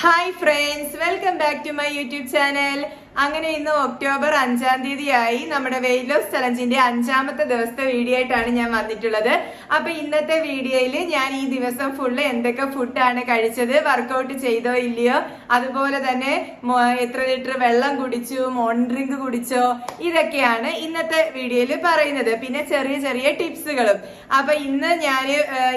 Hi friends welcome back to my YouTube channel അങ്ങനെ ഇന്ന് October അഞ്ചാം തീയതിയായി നമ്മുടെ വെയിറ്റ് ലോസ് ചലഞ്ചിന്റെ അഞ്ചാമത്തെ ദിവസത്തെ വീഡിയോ ആയിട്ടാണ് ഞാൻ വന്നിട്ടുള്ളത്. അപ്പൊ ഇന്നത്തെ വീഡിയോയിൽ ഞാൻ ഈ ദിവസം ഫുള്ള് എന്തൊക്കെ ഫുഡാണ് കഴിച്ചത് വർക്കൗട്ട് ചെയ്തോ ഇല്ലയോ അതുപോലെ തന്നെ എത്ര ലിറ്റർ വെള്ളം കുടിച്ചു മോൺ ഡ്രിങ്ക് കുടിച്ചോ ഇതൊക്കെയാണ് ഇന്നത്തെ വീഡിയോയിൽ പറയുന്നത്. പിന്നെ ചെറിയ ചെറിയ ടിപ്സുകളും അപ്പൊ ഇന്ന് ഞാൻ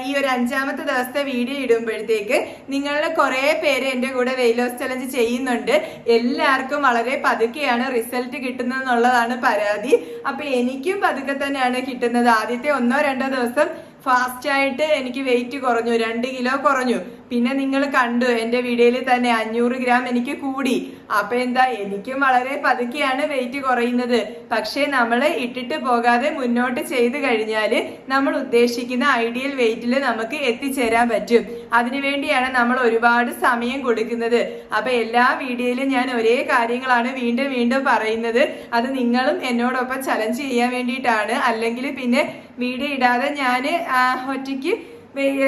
ഈ ഒരു അഞ്ചാമത്തെ ദിവസത്തെ വീഡിയോ ഇടുമ്പോഴത്തേക്ക് നിങ്ങളുടെ കുറെ പേര് എന്റെ കൂടെ വെയിറ്റ് ലോസ് ചലഞ്ച് ചെയ്യുന്നുണ്ട്. എല്ലാവർക്കും വളരെ പതുക്കെയാണ് റിസൾട്ട് കിട്ടുന്നതെന്നുള്ളതാണ് പരാതി. അപ്പൊ എനിക്കും പതുക്കെ തന്നെയാണ് കിട്ടുന്നത്. ആദ്യത്തെ ഒന്നോ രണ്ടോ ദിവസം ഫാസ്റ്റ് ആയിട്ട് എനിക്ക് വെയിറ്റ് കുറഞ്ഞു രണ്ട് കിലോ കുറഞ്ഞു. പിന്നെ നിങ്ങൾ കണ്ടു എന്റെ വീഡിയോയിൽ തന്നെ അഞ്ഞൂറ് ഗ്രാം എനിക്ക് കൂടി. അപ്പൊ എന്താ എനിക്കും വളരെ പതുക്കെയാണ് വെയിറ്റ് കുറയുന്നത്. പക്ഷേ നമ്മൾ ഇട്ടിട്ട് പോകാതെ മുന്നോട്ട് ചെയ്തു കഴിഞ്ഞാൽ നമ്മൾ ഉദ്ദേശിക്കുന്ന ഐഡിയൽ വെയിറ്റിൽ നമുക്ക് എത്തിച്ചേരാൻ പറ്റും. അതിനുവേണ്ടിയാണ് നമ്മൾ ഒരുപാട് സമയം കൊടുക്കുന്നത്. അപ്പൊ എല്ലാ വീഡിയോയിലും ഞാൻ ഒരേ കാര്യങ്ങളാണ് വീണ്ടും വീണ്ടും പറയുന്നത്. അത് നിങ്ങളും എന്നോടൊപ്പം ചലഞ്ച് ചെയ്യാൻ വേണ്ടിയിട്ടാണ്. അല്ലെങ്കിൽ പിന്നെ വീഡിയോ ഇടാതെ ഞാൻ ഒറ്റയ്ക്ക്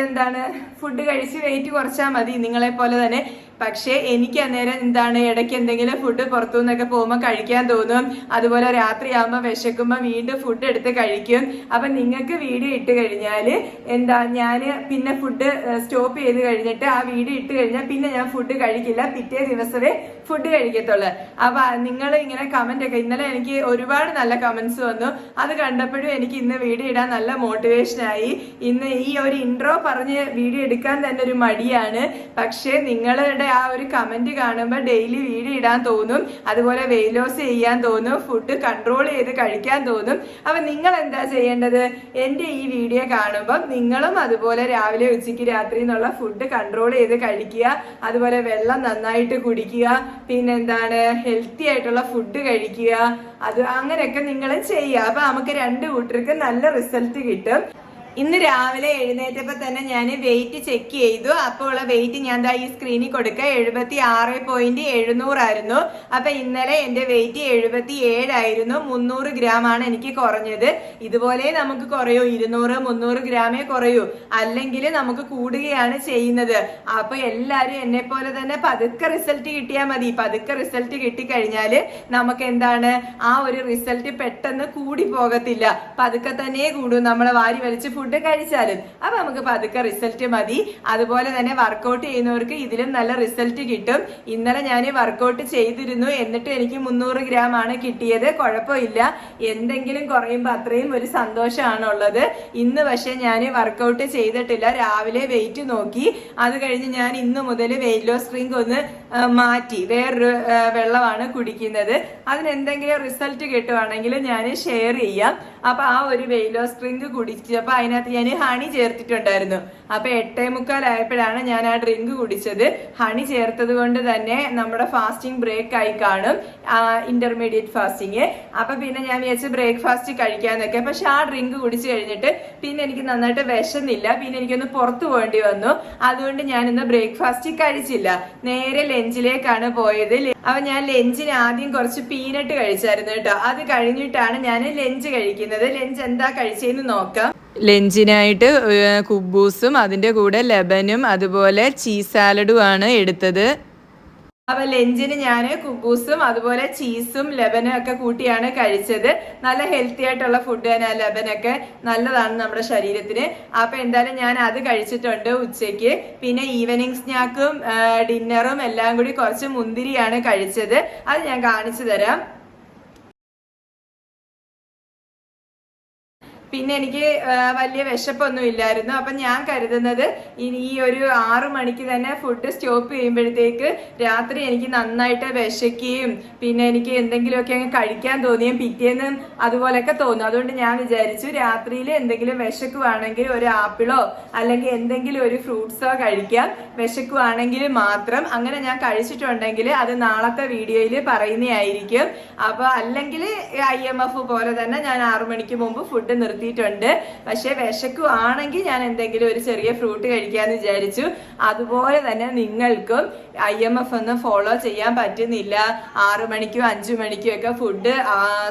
എന്താണ് ഫുഡ് കഴിച്ച് വെയിറ്റ് കുറച്ചാൽ മതി നിങ്ങളെ പോലെ തന്നെ. പക്ഷേ എനിക്ക് അന്നേരം എന്താണ് ഇടയ്ക്ക് എന്തെങ്കിലും ഫുഡ് പുറത്തു നിന്നൊക്കെ പോകുമ്പോൾ കഴിക്കാൻ തോന്നും. അതുപോലെ രാത്രിയാകുമ്പോൾ വിശക്കുമ്പോൾ വീണ്ടും ഫുഡ് എടുത്ത് കഴിക്കും. അപ്പം നിങ്ങൾക്ക് വീഡിയോ ഇട്ട് കഴിഞ്ഞാൽ എന്താ ഞാൻ പിന്നെ ഫുഡ് സ്റ്റോപ്പ് ചെയ്ത് കഴിഞ്ഞിട്ട് ആ വീഡിയോ ഇട്ട് കഴിഞ്ഞാൽ പിന്നെ ഞാൻ ഫുഡ് കഴിക്കില്ല. പിറ്റേ ദിവസമേ ഫുഡ് കഴിക്കത്തുള്ളൂ. അപ്പം നിങ്ങൾ ഇങ്ങനെ കമന്റ് ഒക്കെ ഇന്നലെ എനിക്ക് ഒരുപാട് നല്ല കമൻസ് വന്നു. അത് കണ്ടപ്പോഴും എനിക്ക് ഇന്ന് വീഡിയോ ഇടാൻ നല്ല മോട്ടിവേഷനായി ഇന്ന് ഈ ഒരു ഇൻട്രോ പറഞ്ഞ് വീഡിയോ എടുക്കാൻ തന്നെ ഒരു മടിയാണ്. പക്ഷേ നിങ്ങളുടെ ആ ഒരു കമന്റ് കാണുമ്പോൾ ഡെയിലി വീഡിയോ ഇടാൻ തോന്നും അതുപോലെ വെയിറ്റ് ലോസ് ചെയ്യാൻ തോന്നും ഫുഡ് കൺട്രോൾ ചെയ്ത് കഴിക്കാൻ തോന്നും. അപ്പൊ നിങ്ങൾ എന്താ ചെയ്യേണ്ടത്? എന്റെ ഈ വീഡിയോ കാണുമ്പോൾ നിങ്ങളും അതുപോലെ രാവിലെ ഉച്ചയ്ക്ക് രാത്രി എന്നുള്ള ഫുഡ് കൺട്രോൾ ചെയ്ത് കഴിക്കുക അതുപോലെ വെള്ളം നന്നായിട്ട് കുടിക്കുക പിന്നെന്താണ് ഹെൽത്തി ആയിട്ടുള്ള ഫുഡ് കഴിക്കുക. അത് അങ്ങനെയൊക്കെ നിങ്ങൾ ചെയ്യുക. അപ്പൊ നമുക്ക് രണ്ട് കൂട്ടർക്ക് നല്ല റിസൾട്ട് കിട്ടും. ഇന്ന് രാവിലെ എഴുന്നേറ്റപ്പോ തന്നെ ഞാൻ വെയിറ്റ് ചെക്ക് ചെയ്തു. അപ്പോൾ ഉള്ള വെയിറ്റ് ഞാൻ ദാ ഈ സ്ക്രീനിൽ കൊടുക്കുക എഴുപത്തി ആറ് പോയിന്റ് എഴുന്നൂറായിരുന്നു അപ്പൊ ഇന്നലെ എന്റെ വെയിറ്റ് എഴുപത്തി ഏഴായിരുന്നു മുന്നൂറ് ഗ്രാം ആണ് എനിക്ക് കുറഞ്ഞത്. ഇതുപോലെ നമുക്ക് കുറയൂ. ഇരുന്നൂറ് മുന്നൂറ് ഗ്രാമേ കുറയൂ. അല്ലെങ്കിൽ നമുക്ക് കൂടുകയാണ് ചെയ്യുന്നത്. അപ്പൊ എല്ലാരും എന്നെ പോലെ തന്നെ പതുക്കെ റിസൾട്ട് കിട്ടിയാൽ മതി. പതുക്കെ റിസൾട്ട് കിട്ടിക്കഴിഞ്ഞാൽ നമുക്ക് എന്താണ്? ആ ഒരു റിസൾട്ട് പെട്ടെന്ന് കൂടി പോകത്തില്ല. പതുക്കെ തന്നെ കൂടും. നമ്മളെ വാരി വലിച്ച് ഫുഡ് കഴിച്ചാലും. അപ്പൊ നമുക്ക് പതുക്കെ റിസൾട്ട് മതി. അതുപോലെ തന്നെ വർക്കൗട്ട് ചെയ്യുന്നവർക്ക് ഇതിലും നല്ല റിസൾട്ട് കിട്ടും. ഇന്നലെ ഞാൻ വർക്കൗട്ട് ചെയ്തിരുന്നു. എന്നിട്ട് എനിക്ക് മുന്നൂറ് ഗ്രാം ആണ് കിട്ടിയത്. കുഴപ്പമില്ല. എന്തെങ്കിലും കുറയുമ്പോൾ അത്രയും ഒരു സന്തോഷമാണുള്ളത്. ഇന്ന് പക്ഷെ ഞാൻ വർക്കൗട്ട് ചെയ്തിട്ടില്ല. രാവിലെ വെയിറ്റ് നോക്കി. അത് കഴിഞ്ഞ് ഞാൻ ഇന്ന് മുതൽ വെയിറ്റ് ലോസ് ഡ്രിങ്ക് ഒന്ന് മാറ്റി വേറൊരു വെള്ളമാണ് കുടിക്കുന്നത്. അതിനെന്തെങ്കിലും റിസൾട്ട് കിട്ടുവാണെങ്കിൽ ഞാൻ ഷെയർ ചെയ്യാം. അപ്പൊ ആ ഒരു വെയിലോ ഡ്രിങ്ക് കുടിച്ചപ്പോൾ അതിനകത്ത് ഞാൻ ഹണി ചേർത്തിട്ടുണ്ടായിരുന്നു. അപ്പൊ എട്ടേ മുക്കാലായപ്പോഴാണ് ഞാൻ ആ ഡ്രിങ്ക് കുടിച്ചത്. ഹണി ചേർത്തത് കൊണ്ട് തന്നെ നമ്മുടെ ഫാസ്റ്റിംഗ് ബ്രേക്ക് ആയി കാണും. ഇന്റർമീഡിയറ്റ് ഫാസ്റ്റിംഗ് അപ്പൊ പിന്നെ ഞാൻ വിചാരിച്ച് ബ്രേക്ക്ഫാസ്റ്റ് കഴിക്കാന്നൊക്കെ. പക്ഷെ ആ ഡ്രിങ്ക് കുടിച്ചു കഴിഞ്ഞിട്ട് പിന്നെ എനിക്ക് നന്നായിട്ട് വിശന്നില്ല. പിന്നെ എനിക്കൊന്ന് പുറത്തു പോകേണ്ടി വന്നു. അതുകൊണ്ട് ഞാൻ ഇന്ന് ബ്രേക്ക്ഫാസ്റ്റ് കഴിച്ചില്ല. നേരെ ലഞ്ചിലേക്കാണ് പോയത്. അപ്പൊ ഞാൻ ലഞ്ചിന് ആദ്യം കുറച്ച് പീനട്ട് കഴിച്ചായിരുന്നു കേട്ടോ. അത് കഴിഞ്ഞിട്ടാണ് ഞാൻ ലഞ്ച് കഴിക്കുന്നത്. ലഞ്ച് എന്താ കഴിച്ചതെന്ന് നോക്കാം. ലഞ്ചിനായിട്ട് കുബൂസും അതിന്റെ കൂടെ ലെബനും അതുപോലെ ചീസ് സാലഡും ആണ് എടുത്തത്. അപ്പൊ ലഞ്ചിന് ഞാൻ കുബൂസും അതുപോലെ ചീസും ലെബനും ഒക്കെ കൂട്ടിയാണ് കഴിച്ചത്. നല്ല ഹെൽത്തി ആയിട്ടുള്ള ഫുഡ് തന്നെ ലെബനൊക്കെ നല്ലതാണ് നമ്മുടെ ശരീരത്തിന്. അപ്പൊ എന്തായാലും ഞാൻ അത് കഴിച്ചിട്ടുണ്ട് ഉച്ചയ്ക്ക്. പിന്നെ ഈവനിങ് സ്നാക്കും ഡിന്നറും എല്ലാം കൂടി കുറച്ച് മുന്തിരിയാണ് കഴിച്ചത്. അത് ഞാൻ കാണിച്ചു തരാം. പിന്നെ എനിക്ക് വലിയ വിശപ്പൊന്നും ഇല്ലായിരുന്നു. അപ്പം ഞാൻ കരുതുന്നത് ഇനി ഈ ഒരു ആറു മണിക്ക് തന്നെ ഫുഡ് സ്റ്റോപ്പ് ചെയ്യുമ്പോഴത്തേക്ക് രാത്രി എനിക്ക് നന്നായിട്ട് വിശക്കുകയും പിന്നെ എനിക്ക് എന്തെങ്കിലുമൊക്കെ അങ്ങ് കഴിക്കാൻ തോന്നിയും പിറ്റേന്ന് അതുപോലെയൊക്കെ തോന്നും. അതുകൊണ്ട് ഞാൻ വിചാരിച്ചു രാത്രിയിൽ എന്തെങ്കിലും വിശക്കുവാണെങ്കിൽ ഒരു ആപ്പിളോ അല്ലെങ്കിൽ എന്തെങ്കിലും ഒരു ഫ്രൂട്ട്സോ കഴിക്കാം. വിശക്കുവാണെങ്കിൽ മാത്രം. അങ്ങനെ ഞാൻ കഴിച്ചിട്ടുണ്ടെങ്കിൽ അത് നാളത്തെ വീഡിയോയിൽ പറയുന്നതായിരിക്കും. അപ്പോൾ അല്ലെങ്കിൽ ഐ എം എഫ് പോലെ തന്നെ ഞാൻ ആറു മണിക്ക് മുമ്പ് ഫുഡ് നിർത്തി നിർത്തിയിട്ടുണ്ട് പക്ഷെ വിശക്കുവാണെങ്കിൽ ഞാൻ എന്തെങ്കിലും ഒരു ചെറിയ ഫ്രൂട്ട് കഴിക്കാന്ന് വിചാരിച്ചു. അതുപോലെ തന്നെ നിങ്ങൾക്കും ഐ എം എഫ് ഒന്നും ഫോളോ ചെയ്യാൻ പറ്റുന്നില്ല. ആറു മണിക്കും അഞ്ചു മണിക്കും ഒക്കെ ഫുഡ്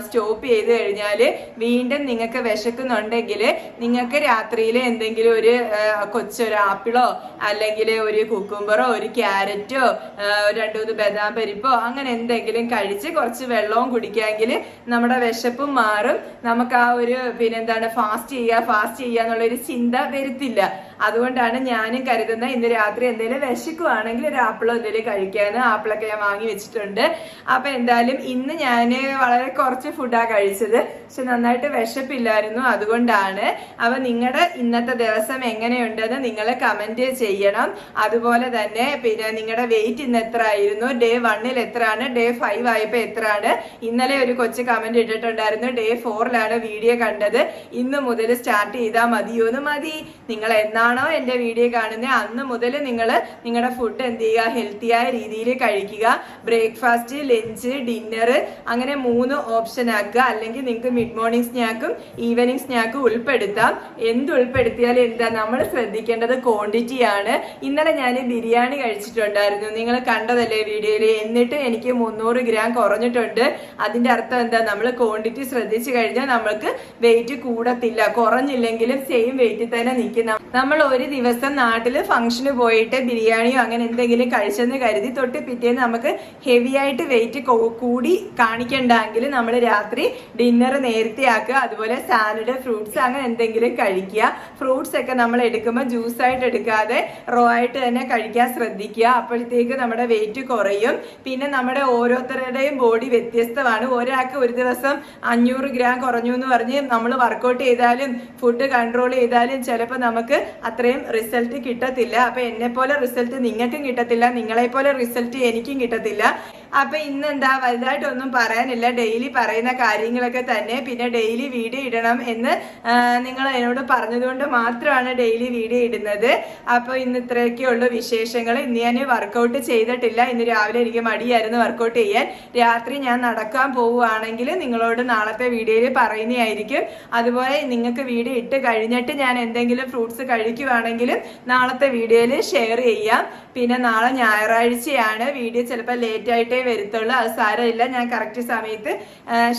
സ്റ്റോപ്പ് ചെയ്ത് കഴിഞ്ഞാൽ വീണ്ടും നിങ്ങൾക്ക് വിശക്കുന്നുണ്ടെങ്കിൽ നിങ്ങൾക്ക് രാത്രിയിൽ എന്തെങ്കിലും ഒരു കൊച്ചൊരു ആപ്പിളോ അല്ലെങ്കിൽ ഒരു കുക്കുംബറോ ഒരു ക്യാരറ്റോ രണ്ടു മൂന്ന് ബദാം പരിപ്പോ അങ്ങനെ എന്തെങ്കിലും കഴിച്ച് കുറച്ച് വെള്ളവും കുടിക്കാമെങ്കിൽ നമ്മുടെ വിശപ്പും മാറും. നമുക്ക് ആ ഒരു പിന്നെന്താണ് ഫാസ്റ്റ് ചെയ്യുക ഫാസ്റ്റ് ചെയ്യുക എന്നുള്ള ഒരു ചിന്ത വരുത്തില്ല. അതുകൊണ്ടാണ് ഞാനും കരുതുന്നത് ഇന്ന് രാത്രി എന്തെങ്കിലും വിശക്കുവാണെങ്കിൽ ഒരു ആപ്പിളോ എന്തെങ്കിലും കഴിക്കാന്ന് ആപ്പിളൊക്കെ ഞാൻ വാങ്ങി വെച്ചിട്ടുണ്ട്. അപ്പൊ എന്തായാലും ഇന്ന് ഞാൻ വളരെ കുറച്ച് ഫുഡാ കഴിച്ചത്. പക്ഷെ നന്നായിട്ട് വിശപ്പില്ലായിരുന്നു അതുകൊണ്ടാണ്. അപ്പൊ നിങ്ങളുടെ ഇന്നത്തെ ദിവസം എങ്ങനെയുണ്ടെന്ന് നിങ്ങൾ കമന്റ് ചെയ്യണം. അതുപോലെ തന്നെ പിന്നെ നിങ്ങളുടെ വെയിറ്റ് ഇന്ന് എത്ര ആയിരുന്നു ഡേ വണ്ണിൽ എത്രയാണ്? ഡേ ഫൈവ് ആയപ്പോ എത്രയാണ്? ഇന്നലെ ഒരു കൊച്ചു കമന്റ് ഇട്ടിട്ടുണ്ടായിരുന്നു. ഡേ ഫോറിലാണ് വീഡിയോ കണ്ടത്. ഇന്ന് മുതൽ സ്റ്റാർട്ട് ചെയ്താൽ മതിയോ എന്ന് മതി. നിങ്ങൾ എന്നാണോ എന്റെ വീഡിയോ കാണുന്നത് അന്ന് മുതൽ നിങ്ങൾ നിങ്ങളുടെ ഫുഡ് എന്ത് ചെയ്യുക? ഹെൽത്തിയായ രീതിയിൽ കഴിക്കുക. ബ്രേക്ക്ഫാസ്റ്റ് ലഞ്ച് ഡിന്നർ അങ്ങനെ മൂന്ന് ഓപ്ഷൻ ആക്കുക. അല്ലെങ്കിൽ നിങ്ങൾക്ക് മിഡ് മോർണിംഗ് സ്നാക്കും ഈവനിങ് സ്നാക്കും ഉൾപ്പെടുത്താം. എന്ത് ഉൾപ്പെടുത്തിയാലും എന്താ? നമ്മൾ ശ്രദ്ധിക്കേണ്ടത് ക്വാണ്ടിറ്റി ആണ്. ഇന്നലെ ഞാൻ ബിരിയാണി കഴിച്ചിട്ടുണ്ടായിരുന്നു. നിങ്ങൾ കണ്ടതല്ലേ വീഡിയോയിൽ എന്നിട്ട് എനിക്ക് മുന്നൂറ് ഗ്രാം കുറഞ്ഞിട്ടുണ്ട്. അതിന്റെ അർത്ഥം എന്താ? നമ്മൾ ക്വാണ്ടിറ്റി ശ്രദ്ധിച്ചു കഴിഞ്ഞാൽ നമ്മൾക്ക് വെയിറ്റ് കൂടത്തില്ല. കുറഞ്ഞില്ലെങ്കിലും സെയിം വെയിറ്റിൽ തന്നെ നിൽക്കുന്ന നമ്മൾ ഒരു ദിവസം നാട്ടിൽ ഫംഗ്ഷന് പോയിട്ട് ബിരിയാണിയോ അങ്ങനെ എന്തെങ്കിലും കഴിച്ചെന്ന് കരുതി തൊട്ട് പിറ്റേന്ന് നമുക്ക് ഹെവി ആയിട്ട് വെയിറ്റ് കൂടി കാണിക്കണ്ടെങ്കിൽ നമ്മൾ രാത്രി ഡിന്നർ നേരത്തെ ആക്കുക. അതുപോലെ സാലഡ് ഫ്രൂട്ട്സ് അങ്ങനെ എന്തെങ്കിലും കഴിക്കുക. ഫ്രൂട്ട്സ് ഒക്കെ നമ്മൾ എടുക്കുമ്പോൾ ജ്യൂസ് ആയിട്ട് എടുക്കാതെ റോ ആയിട്ട് തന്നെ കഴിക്കാൻ ശ്രദ്ധിക്കുക. അപ്പോഴത്തേക്ക് നമ്മുടെ വെയിറ്റ് കുറയും. പിന്നെ നമ്മുടെ ഓരോരുത്തരുടെയും ബോഡി വ്യത്യസ്തമാണ്. ഒരാൾക്ക് ഒരു ദിവസം അഞ്ഞൂറ് ഗ്രാം കുറഞ്ഞു എന്ന് പറഞ്ഞ് നമ്മൾ വർക്കൗട്ട് ചെയ്താലും ഫുഡ് കൺട്രോൾ ചെയ്താലും ചിലപ്പോൾ നമുക്ക് അത്രയും റിസൾട്ട് കിട്ടത്തില്ല. അപ്പോൾ എന്നെ പോലെ റിസൾട്ട് നിങ്ങൾക്കും കിട്ടത്തില്ല നിങ്ങളെപ്പോലെ റിസൾട്ട് എനിക്കും കിട്ടത്തില്ല. അപ്പൊ ഇന്ന് എന്താ വലുതായിട്ടൊന്നും പറയാനില്ല. ഡെയിലി പറയുന്ന കാര്യങ്ങളൊക്കെ തന്നെ. പിന്നെ ഡെയിലി വീഡിയോ ഇടണം എന്ന് നിങ്ങൾ എന്നോട് പറഞ്ഞതുകൊണ്ട് മാത്രമാണ് ഡെയിലി വീഡിയോ ഇടുന്നത്. അപ്പൊ ഇന്ന് ഇത്രയൊക്കെ വിശേഷങ്ങൾ. ഇന്ന് ഞാൻ വർക്കൗട്ട് ചെയ്തിട്ടില്ല. ഇന്ന് രാവിലെ എനിക്ക് മടിയായിരുന്നു വർക്കൗട്ട് ചെയ്യാൻ. രാത്രി ഞാൻ നടക്കാൻ പോവുകയാണെങ്കിൽ നിങ്ങളോട് നാളത്തെ വീഡിയോയിൽ പറയുന്നതായിരിക്കും. അതുപോലെ നിങ്ങൾക്ക് വീഡിയോ ഇട്ട് കഴിഞ്ഞിട്ട് ഞാൻ എന്തെങ്കിലും ഫ്രൂട്ട്സ് കഴിക്കുവാണെങ്കിലും നാളത്തെ വീഡിയോയിൽ ഷെയർ ചെയ്യാം. പിന്നെ നാളെ ഞായറാഴ്ചയാണ്. വീഡിയോ ചിലപ്പോൾ ലേറ്റ് ആയിട്ടേ വരത്തുള്ളൂ. അത് സാരമില്ല. ഞാൻ കറക്റ്റ് സമയത്ത്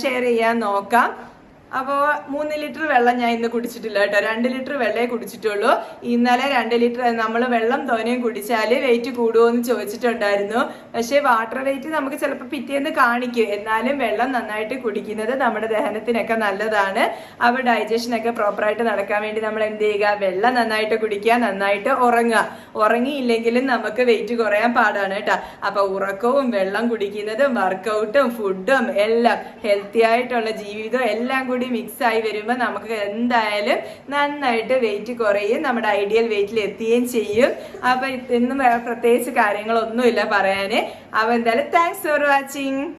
ഷെയർ ചെയ്യാൻ നോക്കാം. അപ്പോൾ മൂന്ന് ലിറ്റർ വെള്ളം ഞാൻ ഇന്ന് കുടിച്ചിട്ടില്ല കേട്ടോ. രണ്ട് ലിറ്റർ വെള്ളമേ കുടിച്ചിട്ടുള്ളൂ. ഇന്നലെ രണ്ട് ലിറ്റർ നമ്മൾ വെള്ളം തോനെയും കുടിച്ചാൽ വെയിറ്റ് കൂടുമോ എന്ന് ചോദിച്ചിട്ടുണ്ടായിരുന്നു. പക്ഷേ വാട്ടർ വെയിറ്റ് നമുക്ക് ചിലപ്പോൾ പിറ്റേന്ന് കാണിക്കും. എന്നാലും വെള്ളം നന്നായിട്ട് കുടിക്കുന്നത് നമ്മുടെ ദഹനത്തിനൊക്കെ നല്ലതാണ്. അപ്പോൾ ഡൈജഷനൊക്കെ പ്രോപ്പറായിട്ട് നടക്കാൻ വേണ്ടി നമ്മൾ എന്ത് ചെയ്യുക? വെള്ളം നന്നായിട്ട് കുടിക്കുക നന്നായിട്ട് ഉറങ്ങുക. ഉറങ്ങിയില്ലെങ്കിലും നമുക്ക് വെയിറ്റ് കുറയാൻ പാടാണ് കേട്ടോ. അപ്പോൾ ഉറക്കവും വെള്ളം കുടിക്കുന്നതും വർക്കൗട്ടും ഫുഡും എല്ലാം ഹെൽത്തി ആയിട്ടുള്ള ജീവിതം എല്ലാം കൂടി മിക്സ് ആയി വരുമ്പോൾ നമുക്ക് എന്തായാലും നന്നായിട്ട് വെയിറ്റ് കുറയും. നമ്മുടെ ഐഡിയൽ വെയിറ്റിൽ എത്തുകയും ചെയ്യും. അപ്പൊ ഇന്നും പ്രത്യേകിച്ച് കാര്യങ്ങളൊന്നുമില്ല പറയാന്. അപ്പൊ എന്തായാലും താങ്ക്സ് ഫോർ വാച്ചിങ്